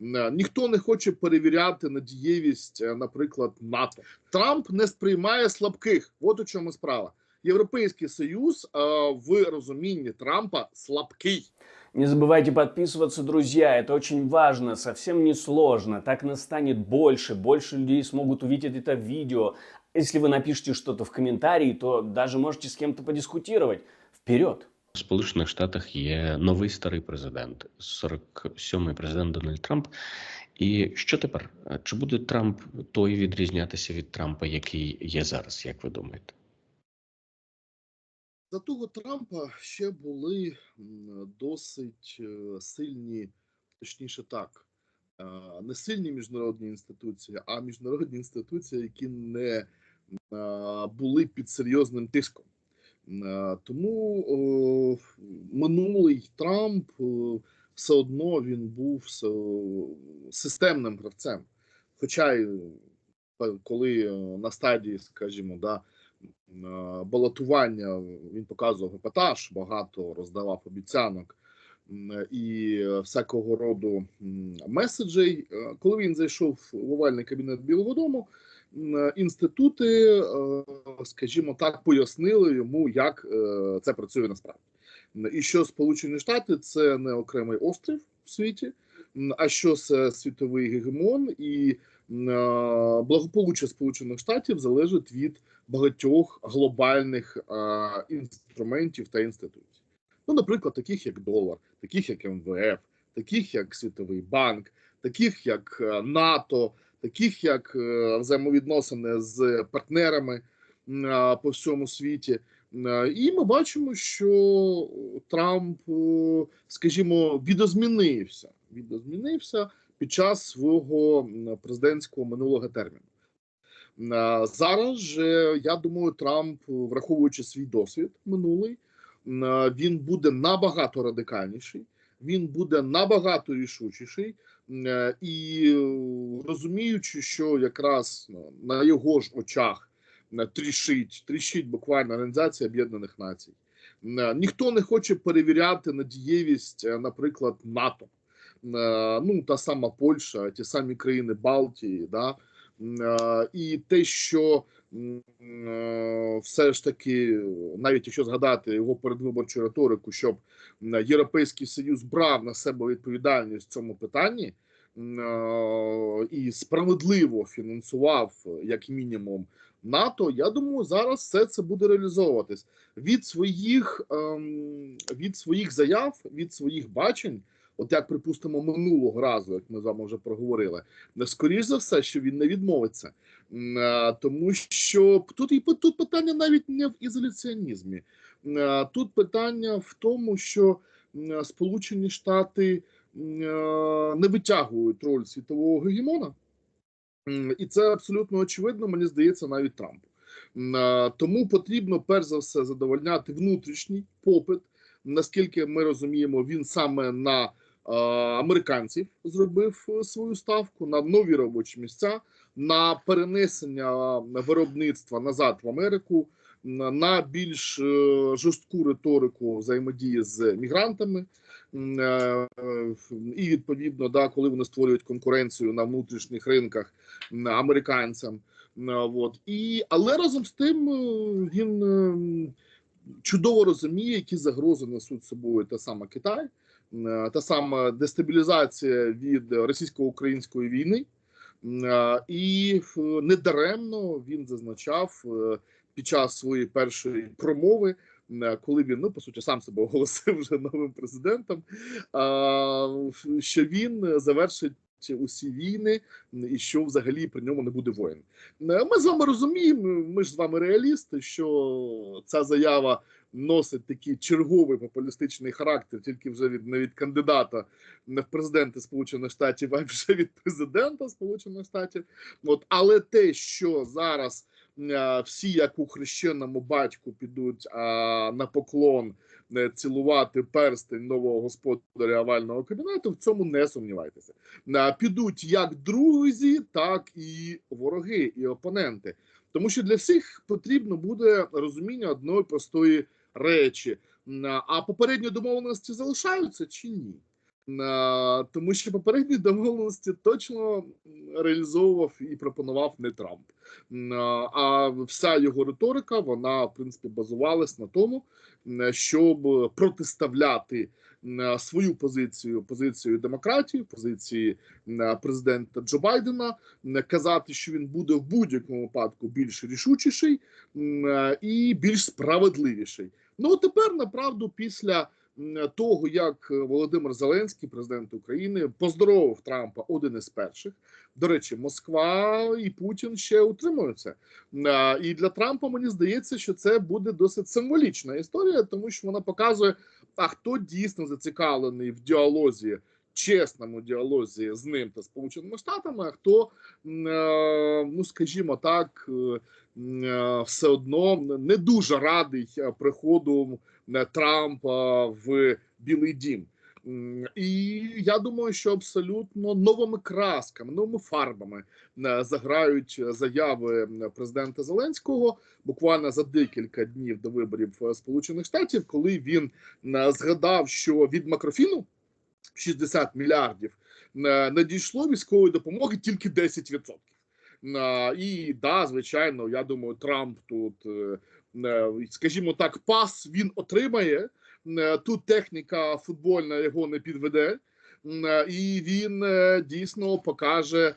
Е, Ніхто не хоче перевіряти надієвість, е, наприклад, НАТО. Трамп не сприймає слабких. От у чому справа. Європейський союз е, в розумінні Трампа слабкий. Не забывайте подписываться, друзья. Это очень важно, совсем не сложно. Так нас станет больше, больше людей смогут увидеть это видео. Если вы напишите что-то в комментарии, то даже можете с кем-то подискутировать. Вперед! Сполучених Штатах є новий старий президент, 47-й президент Дональд Трамп. І що тепер? Чи буде Трамп той відрізнятися від Трампа, який є зараз, як ви думаєте? За того Трампа ще були досить е, сильні, точніше так, е, не сильні міжнародні інституції, а міжнародні інституції, які не е, були під серйозним тиском. Е, Тому минулий Трамп е, все одно він був системним гравцем. Хоча е, коли е, на стадії, скажімо, да, е, балотування він показував епатаж, багато роздавав обіцянок і е, всякого роду меседжей. Е, Коли він зайшов в овальний кабінет Білого Дому, е, інститути, е, скажімо так, пояснили йому, як е, це працює насправді. І що Сполучені Штати це не окремий острів в світі, а що це світовий гегемон, і е, благополуччя Сполучених Штатів залежить від багатьох глобальних е, інструментів та інституцій. Ну, наприклад, таких як долар, таких як МВФ, таких як Світовий банк, таких як е, НАТО, таких як е, взаємовідносини з партнерами по всьому світі. Е, І ми бачимо, що Трамп, е, скажімо, відозмінився. Відозмінився під час свого президентського минулого терміну. Зараз же я думаю, Трамп, враховуючи свій досвід минулий, він буде набагато радикальніший, він буде набагато рішучіший, і е, розуміючи, що якраз ну, на його ж очах е, тріщить, тріщить буквально Організація Об'єднаних Націй. Е, Ніхто не хоче перевіряти надієвість, е, наприклад, НАТО. Е, Ну, та сама Польща, ті самі країни Балтії, да, е, і те, що е, все ж таки, навіть якщо згадати його передвиборчу риторику, щоб Європейський Союз брав на себе відповідальність в цьому питанні е, і справедливо фінансував, як мінімум, НАТО, я думаю, зараз все це буде реалізовуватись від своїх ем, від своїх заяв, від своїх бачень. От як припустимо минулого разу, як ми з вами вже проговорили, скоріш за все, що він не відмовиться, е, тому що тут і тут питання навіть не в ізоляціонізмі. Тут питання в тому, що Сполучені Штати не витягують роль світового гегемона, і це абсолютно очевидно, мені здається, навіть Трампу. Тому потрібно перш за все задовольняти внутрішній попит. Наскільки ми розуміємо, він саме на американців зробив е, свою ставку на нові робочі місця, на перенесення виробництва назад в Америку, на більш е, жорстку риторику взаємодії з мігрантами. Е, І відповідно, да, коли вони створюють конкуренцію на внутрішніх ринках американцям. От і але разом з тим е, він е, чудово розуміє, які загрози несуть собою та сама Китай, е, та сама дестабілізація від російсько-української війни. Е, І е, недаремно він зазначав е, під час своєї першої промови, коли він ну по суті сам себе оголосив вже новим президентом, що він завершить усі війни, і що взагалі при ньому не буде воїн. Е, Ми з вами розуміємо, ми ж з вами реалісти, що ця заява носить такий черговий популістичний характер, тільки вже від не від кандидата не в президенти Сполучених Штатів, а вже від президента Сполучених Штатів. От але те, що зараз е, всі, як у хрещеному батьку, підуть а, на поклон е, цілувати перстень нового господаря овального кабінету, в цьому не сумнівайтеся. Е, Підуть як друзі, так і вороги, і опоненти. Тому що для всіх потрібно буде розуміння одної простої речі. А попередні домовленості залишаються чи ні? Тому що попередні домовленості точно реалізовував і пропонував не Трамп. А вся його риторика, вона в принципі базувалась на тому, щоб протиставляти свою позицію, позицію демократії, позиції президента Джо Байдена, казати, що він буде в будь-якому випадку більш рішучіший і більш справедливіший. Ну тепер направду після того, як Володимир Зеленський, президент України, поздоровив Трампа один із перших. До речі, Москва і Путін ще утримуються. Е, І для Трампа мені здається, що це буде досить символічна історія, тому що вона показує, а хто дійсно зацікавлений в діалозі, чесному діалозі з ним та Сполученими Штатами, а хто, е, ну скажімо так, е, е, все одно не дуже радий приходу Трампа в Білий Дім. І я думаю, що абсолютно новими красками, новими фарбами заграють заяви президента Зеленського буквально за декілька днів до виборів Сполучених Штатів, коли він згадав, що від макрофіну 60 мільярдів е, надійшло військової допомоги тільки 10%. Е, І да, звичайно, я думаю, Трамп тут, е, скажімо так, пас він отримає. Тут техніка футбольна його не підведе, і він дійсно покаже,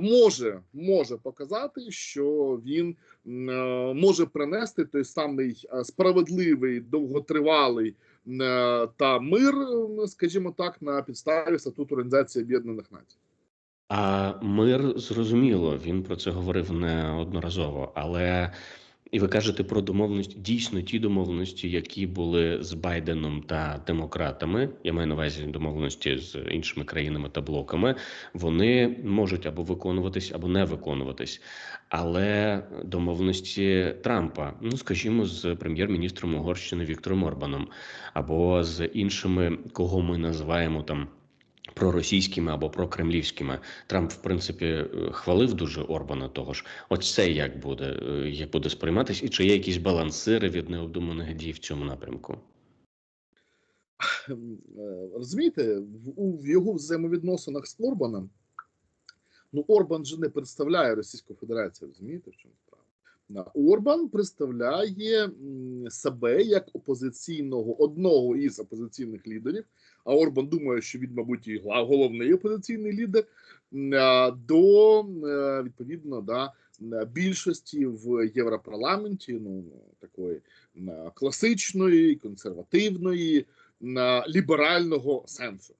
може, може показати, що він може принести той самий справедливий, довготривалий та мир, скажімо так, на підставі статуту Організації Об'єднаних Націй. А мир зрозуміло, він про це говорив неодноразово. Але і ви кажете про домовленості, дійсно ті домовленості, які були з Байденом та демократами. Я маю на увазі домовленості з іншими країнами та блоками. Вони можуть або виконуватись, або не виконуватись. Але домовленості Трампа, ну скажімо, з прем'єр-міністром Угорщини Віктором Орбаном, або з іншими, кого ми називаємо там проросійськими або прокремлівськими. Трамп, в принципі, е, хвалив дуже Орбана того ж. От це як буде, е, як буде сприйматись, і чи є якісь балансири від необдуманих дій в цьому напрямку? Е, Розумієте, в його взаємовідносинах з Орбаном, ну Орбан же не представляє Російську Федерацію, розумієте, в чому справа? На- Орбан представляє себе як опозиційного одного із опозиційних лідерів. А Орбан думає, що він, мабуть, і головний опозиційний лідер до е, відповідно да, е, більшості в Європарламенті, ну такої класичної, консервативної, ліберального сенсу.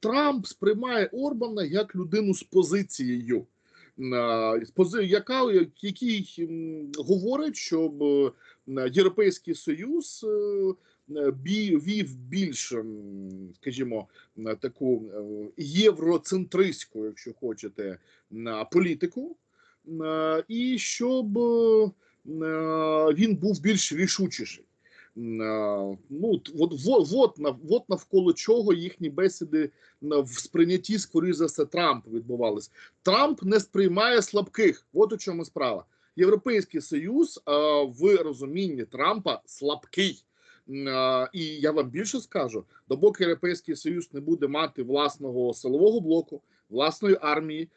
Трамп сприймає Орбана як людину з позицією, яка який говорить, щоб Європейський Союз е, вів більш, скажімо, таку е, євроцентристську, якщо хочете, політику, і щоб він був більш рішучіший. А, Ну, от, от, от, навколо чого їхні бесіди в сприйнятті, скоріш за все, Трампа відбувались. Трамп не сприймає слабких. От у чому справа. Європейський Союз а, в розумінні Трампа слабкий. А, І я вам більше скажу: допоки Європейський Союз не буде мати власного силового блоку, власної армії,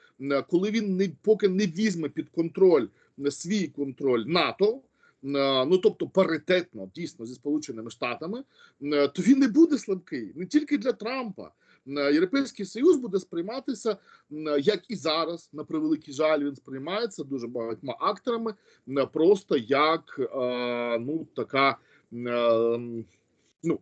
коли він не поки не візьме під контроль свій контроль НАТО, е, ну тобто паритетно дійсно зі Сполученими Штатами, е, то він не буде слабкий не тільки для Трампа. Е, Європейський Союз буде сприйматися е, як і зараз, на превеликий жаль, він сприймається дуже багатьма акторами, е, просто як е, ну така е, ну.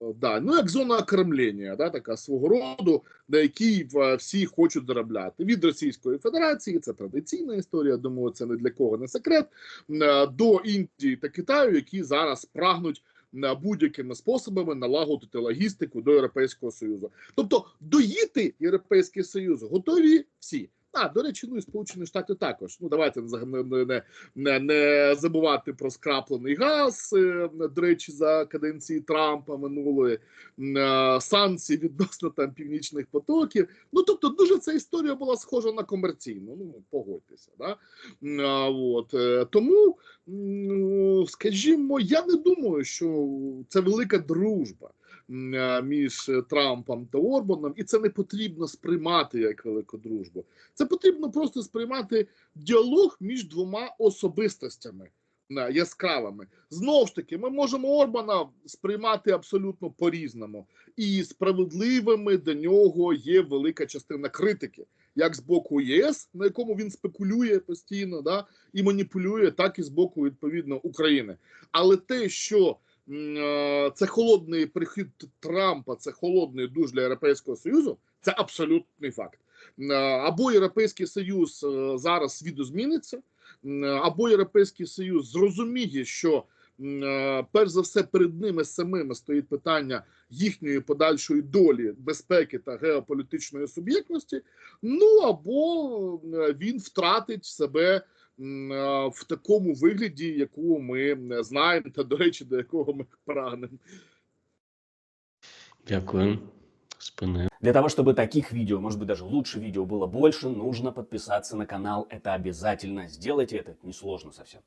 Да, ну як зона окремлення, да, така свого роду, на якій е, всі хочуть заробляти від Російської Федерації. Це традиційна історія. Думаю, це не для кого не секрет. е, До Індії та Китаю, які зараз прагнуть е, будь-якими способами налагодити логістику до Європейського Союзу. Тобто доїти Європейський Союз готові всі. А, до речі, ну і Сполучені Штати також. Ну давайте не, не, не, забувати про скраплений газ. е, До речі, за каденції Трампа минулої е, санкції відносно там північних потоків. Ну тобто, дуже ця історія була схожа на комерційну. Ну погодьтеся, да от е, тому, скажімо, я не думаю, що це велика дружба. Е, між е, Трампом та Орбаном, і це не потрібно сприймати як велику дружбу. Це потрібно просто сприймати діалог між двома особистостями е, яскравими. Знову ж таки, ми можемо Орбана сприймати абсолютно по-різному, і справедливими до нього є велика частина критики, як з боку ЄС, на якому він спекулює постійно, да, і маніпулює, так і з боку відповідно України. Але те, що це холодний прихід Трампа, це холодний душ для Європейського Союзу, це абсолютний факт. Е, Або Європейський Союз е, зараз м, або Європейський Союз зрозуміє, що е, перш за все перед ними самими стоїть питання їхньої подальшої долі, безпеки та геополітичної суб'єктності. Ну або е, він втратить себе е, в такому вигляді, яку ми е, знаємо, та до речі, до якого ми прагнемо. Дякую. Спини. Для того, чтобы таких видео, может быть даже лучше видео было больше, нужно подписаться на канал. Это обязательно. Сделайте это, несложно совсем.